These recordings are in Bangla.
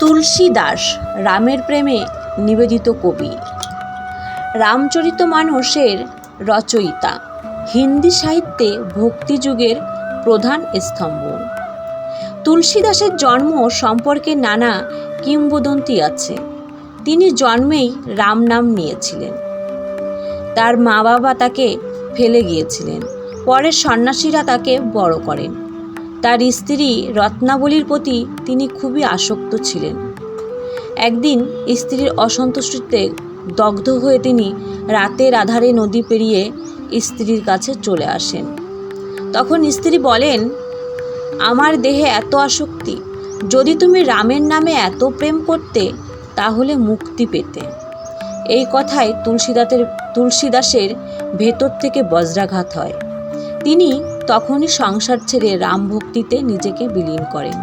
তুলসী দাস, রামের প্রেমে নিবেদিত কবি। রামচরিত মানসের রচয়িতা, হিন্দি সাহিত্যে ভক্তিযুগের প্রধান স্তম্ভ। তুলসীদাসের জন্ম সম্পর্কে নানা কিংবদন্তি আছে। তিনি জন্মেই রাম নাম নিয়েছিলেন। তার মা বাবা তাকে ফেলে গিয়েছিলেন। পরে সন্ন্যাসীরা তাকে বড় করেন। তার স্ত্রী রত্নাবলীর প্রতি তিনি খুবই আসক্ত ছিলেন। একদিন স্ত্রীর অসন্তুষ্টিতে দগ্ধ হয়ে তিনি রাতের আধারে নদী পেরিয়ে স্ত্রীর কাছে চলে আসেন। তখন স্ত্রী বলেন, আমার দেহে এত আসক্তি, যদি তুমি রামের নামে এত প্রেম করতে, তাহলে মুক্তি পেতে এই কথায় তুলসীদাসের তুলসীদাসের ভেতর থেকে বজ্রাঘাত হয়। তিনি তখনই সংসার ছেড়ে রাম ভক্তিতে নিজেকে বিলীন করেন।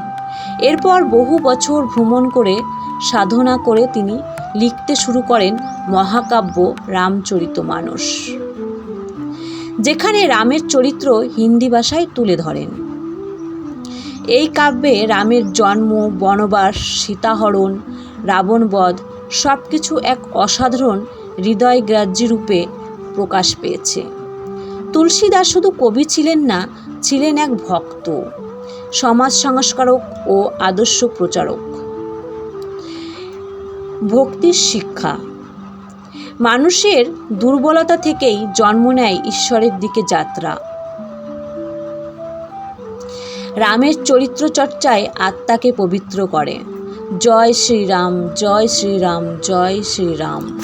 এরপর বহু বছর ভ্রমণ করে সাধনা করে তিনি লিখতে শুরু করেন মহাকাব্য রামচরিত মানস। যেখানে রামের চরিত্র হিন্দি ভাষায় তুলে ধরেন। এই কাব্যে রামের জন্ম, বনবাস, সীতাহরণ, রাবণবধ সব কিছু এক অসাধারণ হৃদয়গ্রাহ্যী রূপে প্রকাশ পেয়েছে। তুলসীদাস শুধু কবি ছিলেন না, ছিলেন এক ভক্ত, সমাজ সংস্কারক ও আদর্শ প্রচারক। ভক্তির শিক্ষা। মানুষের দুর্বলতা থেকেই জন্ম নেয় ঈশ্বরের দিকে যাত্রা। রামের চরিত্র চর্চায় আত্মাকে পবিত্র করে। জয় শ্রীরাম জয় শ্রীরাম জয় শ্রীরাম।